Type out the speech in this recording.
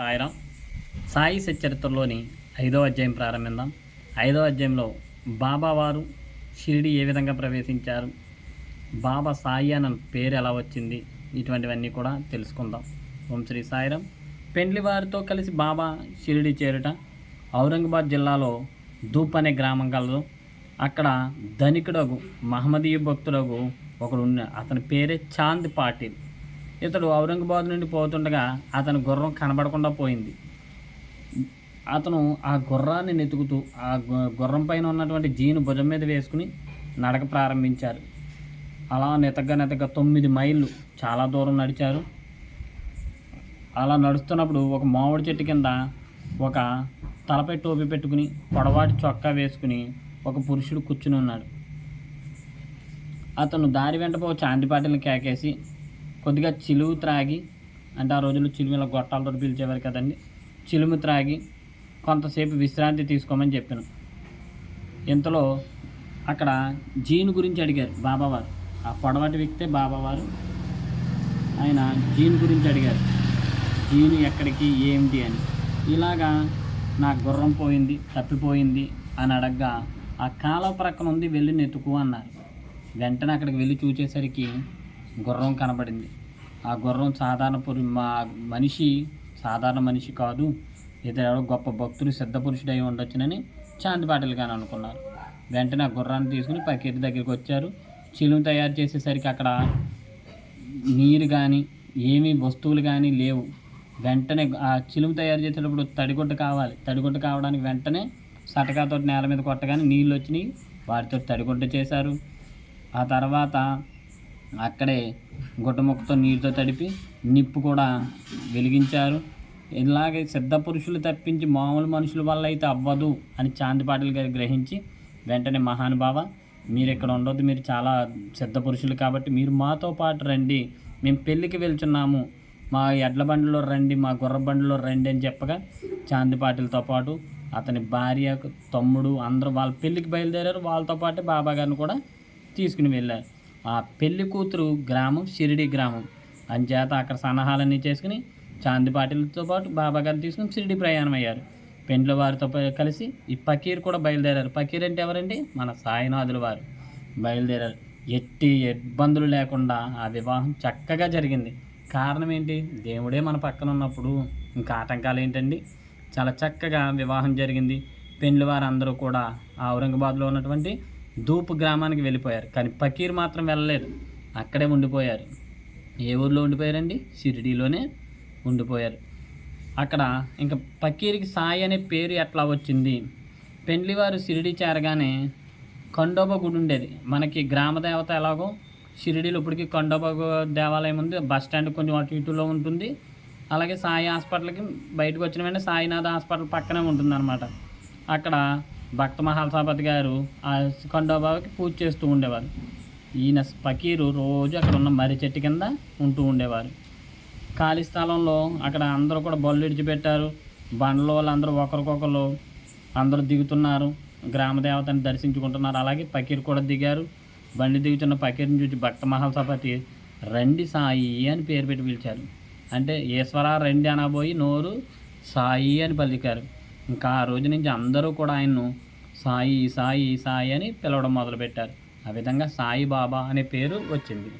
సాయిరాం. సాయి సచ్చరిత్రలోని ఐదో అధ్యాయం ప్రారంభిద్దాం. ఐదో అధ్యాయంలో బాబా వారు షిరిడి ఏ విధంగా ప్రవేశించారు? బాబా సాయి అన్న పేరు ఎలా వచ్చింది? ఇటువంటివన్నీ కూడా తెలుసుకుందాం. ఓం శ్రీ సాయిరాం. పెండ్లి వారితో కలిసి బాబా షిరిడి చేరుట ఔరంగాబాద్ జిల్లాలో దూప్ అనే గ్రామం కలదు. అక్కడ ధనికుడగు మహమ్మదీయ భక్తుడగు ఒకడు ఉన్న అతని పేరే చాంద్ పాటిల్. ఇతడు ఔరంగాబాద్ నుండి పోతుండగా అతని గుర్రం కనబడకుండా పోయింది. అతను ఆ గుర్రాన్ని నెతుకుతూ ఆ గు- గుర్రం పైన ఉన్నటువంటి జీను భుజం మీద వేసుకుని నడక ప్రారంభించారు. అలా నెతగ్గా నెతగ్గా తొమ్మిది మైళ్ళు చాలా దూరం నడిచారు. అలా నడుస్తున్నప్పుడు ఒక మామిడి చెట్టు కింద ఒక తలపై టోపీ పెట్టుకుని పొడవాటి చొక్కా వేసుకుని ఒక పురుషుడు కూర్చుని ఉన్నాడు. అతను దారి వెంట పో చాందిపాటిని కేకేసి కొద్దిగా చిలువు త్రాగి అంటే ఆ రోజుల్లో చిలువు ఇలా గొట్టాలతో పిలిచేవారు కదండి. చిలుము త్రాగి కొంతసేపు విశ్రాంతి తీసుకోమని చెప్పాను. ఇంతలో అక్కడ జీన్ గురించి అడిగారు బాబావారు. ఆ పొడవాటి వ్యక్తే బాబావారు. ఆయన జీన్ గురించి అడిగారు. జీను ఎక్కడికి ఏమిటి అని. ఇలాగా నా గుర్రం పోయింది తప్పిపోయింది అని అడగ్గా ఆ కాలువ ప్రక్కన ఉంది వెళ్ళి నెతుకు అన్నారు. వెంటనే అక్కడికి వెళ్ళి చూసేసరికి గుర్రం కనబడింది. ఆ గుర్రం సాధారణ పురు మా మనిషి సాధారణ మనిషి కాదు. ఇతడు గొప్ప భక్తుడు సిద్ధ పురుషుడు అయి ఉండొచ్చునని చాందిపాటలు కానీ అనుకున్నారు. వెంటనే ఆ గుర్రాన్ని తీసుకుని పకీర్ దగ్గరికి వచ్చారు. చిలుము తయారు చేసేసరికి అక్కడ నీరు కానీ ఏమీ వస్తువులు కానీ లేవు. వెంటనే ఆ చిలుము తయారు చేసేటప్పుడు తడిగుడ్డ కావాలి. తడిగుడ్డ కావడానికి వెంటనే సటకాతో నేల మీద కొట్టగానే నీళ్ళు వచ్చినాయి. వాటితో తడిగుడ్డ చేశారు. ఆ తర్వాత అక్కడే గుడ్డముక్కతో నీరుతో తడిపి నిప్పు కూడా వెలిగించారు. ఇలాగే సిద్ధ పురుషులు తప్పించి మామూలు మనుషుల వల్ల అయితే అవ్వదు అని చాందిపాటిల్ గారు గ్రహించి వెంటనే మహానుభావ మీరు ఇక్కడ ఉండొద్దు మీరు చాలా సిద్ధ పురుషులు కాబట్టి మీరు మాతో పాటు రండి మేము పెళ్ళికి వెళ్తున్నాము మా ఎడ్ల బండిలో రండి మా గుర్ర బండిలో రండి అని చెప్పగా చాందిపాటిలతో పాటు అతని భార్య తమ్ముడు అందరూ వాళ్ళ పెళ్ళికి బయలుదేరారు. వాళ్ళతో పాటు బాబా గారిని కూడా తీసుకుని వెళ్ళారు. ఆ పెళ్ళి కూతురు గ్రామం షిరిడి గ్రామం. అంచేత అక్కడ సన్నాహాలన్నీ చేసుకుని చాందిపాటిలతో పాటు బాబా గారిని తీసుకుని షిరిడి ప్రయాణం అయ్యారు. పెండ్ల వారితో కలిసి ఈ పకీర్ కూడా బయలుదేరారు. పకీర్ అంటే ఎవరండి? మన సాయినాథుల వారు. బయలుదేరారు. ఎట్టి ఇబ్బందులు లేకుండా ఆ వివాహం చక్కగా జరిగింది. కారణం ఏంటి? దేవుడే మన పక్కన ఉన్నప్పుడు ఇంకా ఆటంకాలు ఏంటండి? చాలా చక్కగా వివాహం జరిగింది. పెండ్లి వారందరూ కూడా ఔరంగాబాద్లో ఉన్నటువంటి ధూప్ గ్రామానికి వెళ్ళిపోయారు. కానీ పకీర్ మాత్రం వెళ్ళలేదు. అక్కడే ఉండిపోయారు. ఏ ఊర్లో ఉండిపోయారండి? షిరిడీలోనే ఉండిపోయారు. అక్కడ ఇంకా పకీర్కి సాయి అనే పేరు ఎట్లా వచ్చింది? పెండ్లివారు షిరిడి చేరగానే కండోబా గుడి ఉండేది. మనకి గ్రామ దేవత ఎలాగో షిరిడీలో ఇప్పటికీ ఖండోబా దేవాలయం ఉంది. బస్ స్టాండ్ కొంచెం అటు ఇటులో ఉంటుంది. అలాగే సాయి హాస్పిటల్కి బయటకు వచ్చిన వెంటనే సాయినాథ్ హాస్పిటల్ పక్కనే ఉంటుంది అనమాట అక్కడ భక్త మహాసభపతి గారు ఆ ఖండోబాకి పూజ చేస్తూ ఉండేవారు. ఈయన పకీరు రోజు అక్కడ ఉన్న మర్రి చెట్టు కింద ఉంటూ ఉండేవారు. ఖాళీ స్థలంలో అక్కడ అందరూ కూడా బళ్ళు విడిచిపెట్టారు. బండ్ల వాళ్ళందరూ ఒకరికొకరు అందరూ దిగుతున్నారు. గ్రామ దేవతని దర్శించుకుంటున్నారు. అలాగే పకీర్ కూడా దిగారు. బండి దిగుతున్న పకీర్ని చూసి భక్త మహాసపతి రండి సాయి అని పేరు పెట్టి పిలిచారు. అంటే ఈశ్వర రండి అనబోయి నోరు సాయి అని పలికారు. ఇంకా ఆ రోజు నుంచి అందరూ కూడా ఆయన్ను సాయి సాయి సాయి అని పిలవడం మొదలుపెట్టారు. ఆ విధంగా సాయి బాబా అనే పేరు వచ్చింది.